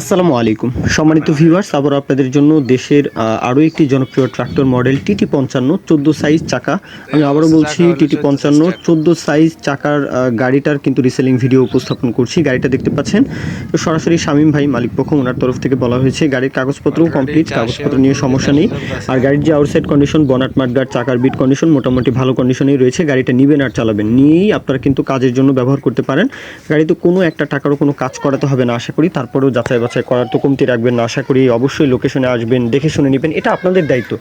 আসসালামু আলাইকুম। সম্মানিত ভিউয়ার্স আবার আপনাদের জন্য দেশের আরও একটি জনপ্রিয় ট্রাক্টর মডেল টিটি পঞ্চান্ন, চোদ্দ সাইজ চাকা। আমি আবারও বলছি টিটি পঞ্চান্ন, চোদ্দ সাইজ চাকার গাড়িটার কিন্তু রিসেলিং ভিডিও উপস্থাপন করছি। গাড়িটা দেখতে পাচ্ছেন? তো সরাসরি শামীম ভাই মালিক পক্ষ, ওনার তরফ থেকে বলা হয়েছে, গাড়ির কাগজপত্রও কমপ্লিট কাগজপত্র নিয়ে সমস্যা নেই। আর গাড়ির যে আউটসাইড কন্ডিশন বনাট মাঠগার্ড চাকার বিট কন্ডিশন মোটামুটি ভালো কন্ডিশনেই রয়েছে। গাড়িটা নিবেন আর চালাবেন, নিয়েই আপনারা কিন্তু কাজের জন্য ব্যবহার করতে পারেন। গাড়িতে কোনো একটা টাকারও কোনো কাজ করাতে হবে না, আশা করি। তারপরেও যাচাই বাছাই করার তো কমতি রাখবেন না। আশা করি অবশ্যই লোকেশনে আসবেন, দেখে শুনে নেবেন। এটা আপনাদের দায়িত্ব।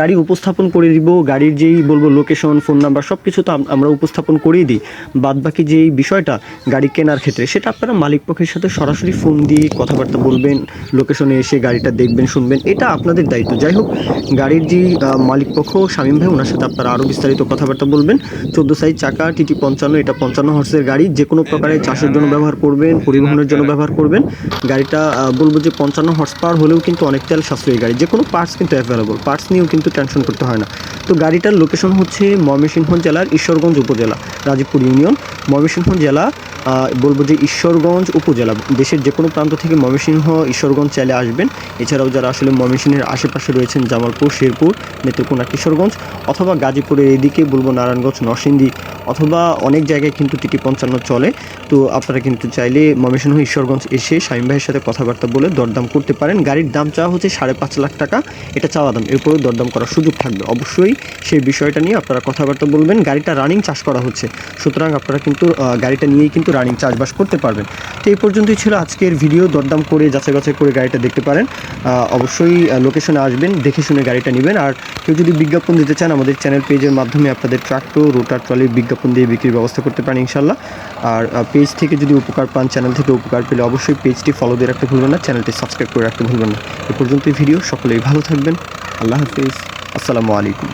গাড়ি উপস্থাপন করে দিব, গাড়ির যেই বলব লোকেশন ফোন নাম্বার সব কিছু তো আমরা উপস্থাপন করেই দিই। বাদ বাকি যেই বিষয়টা, গাড়ি কেনার ক্ষেত্রে, সেটা আপনারা মালিক পক্ষের সাথে সরাসরি ফোন দিয়ে কথাবার্তা বলবেন লোকেশনে এসে গাড়িটা দেখবেন, শুনবেন, এটা আপনাদের দায়িত্ব। যাই হোক, গাড়ির যে মালিক পক্ষ, শামীম ভাই, ওনার সাথে আপনারা আরও বিস্তারিত কথাবার্তা বলবেন। চোদ্দ সাইজ চাকা, টিটি পঞ্চান্ন, এটা পঞ্চান্ন হর্সের গাড়ি। যে কোনো প্রকারের চাষের জন্য ব্যবহার করবেন, পরিবহনের জন্য ব্যবহার করবেন। গাড়িটা বলব যে পঞ্চান্ন হর্স পাওয়ার হলেও কিন্তু অনেক তেল সাশ্রয়ী গাড়ি। যে কোনো পার্টস কিন্তু অ্যাভেলেবল পার্টস নিয়েও কিন্তু টেনশন করতে হয় না। তো গাড়িটার লোকেশন হচ্ছে ময়মনসিংহ জেলার ঈশ্বরগঞ্জ উপজেলা, রাজীবপুর ইউনিয়ন। ময়মনসিংহ জেলা বলব যে ঈশ্বরগঞ্জ উপজেলা, দেশের যে কোনো প্রান্ত থেকে ময়মনসিংহ, ঈশ্বরগঞ্জ চাইলে আসবেন। এছাড়াও যারা আসলে ময়মনসিংহের আশেপাশে রয়েছেন, জামালপুর, শেরপুর, নেত্রকোনা, কিশোরগঞ্জ, অথবা গাজীপুরের এদিকে বলব নারায়ণগঞ্জ, নরসিংদী অথবা অনেক জায়গায় কিন্তু টিটি পঞ্চান্ন চলে। তো আপনারা কিন্তু চাইলে ময়মনসিংহ, ঈশ্বরগঞ্জ এসে শামীম ভাইয়ের সাথে কথাবার্তা বলে দরদাম করতে পারেন। গাড়ির দাম চাওয়া হচ্ছে সাড়ে পাঁচ লাখ টাকা। এটা চাওয়া দাম। এরপরেও দরদাম করার সুযোগ থাকবে। অবশ্যই সেই বিষয়টা নিয়ে আপনারা কথাবার্তা বলবেন। গাড়িটা রানিং চাষ করা হচ্ছে। সুতরাং আপনারা কিন্তু গাড়িটা নিয়েই কিন্তু রানিং চাষবাস করতে পারবেন। তো এই পর্যন্তই ছিল আজকের ভিডিও দরদাম করে যাচাই বাছাই করে গাড়িটা দেখতে পারেন। অবশ্যই লোকেশনে আসবেন, দেখে শুনে গাড়িটা নেবেন। আর কেউ যদি বিজ্ঞাপন দিতে চান, আমাদের চ্যানেল পেজের মাধ্যমে আপনাদের ট্রাক্টর রোটার ট্রলির বিজ্ঞাপন দিয়ে বিক্রির ব্যবস্থা করতে পারেন ইনশাল্লাহ আর পেজ থেকে যদি উপকার পান চ্যানেল থেকে উপকার পেলে অবশ্যই পেজটি ফলো দিয়ে রাখতে ভুলবেন না চ্যানেলটি সাবস্ক্রাইব করে রাখতে ভুলবেন না। এ পর্যন্ত ভিডিও সকলেই ভালো থাকবেন। আল্লাহ হাফিজ। আসসালামু আলাইকুম।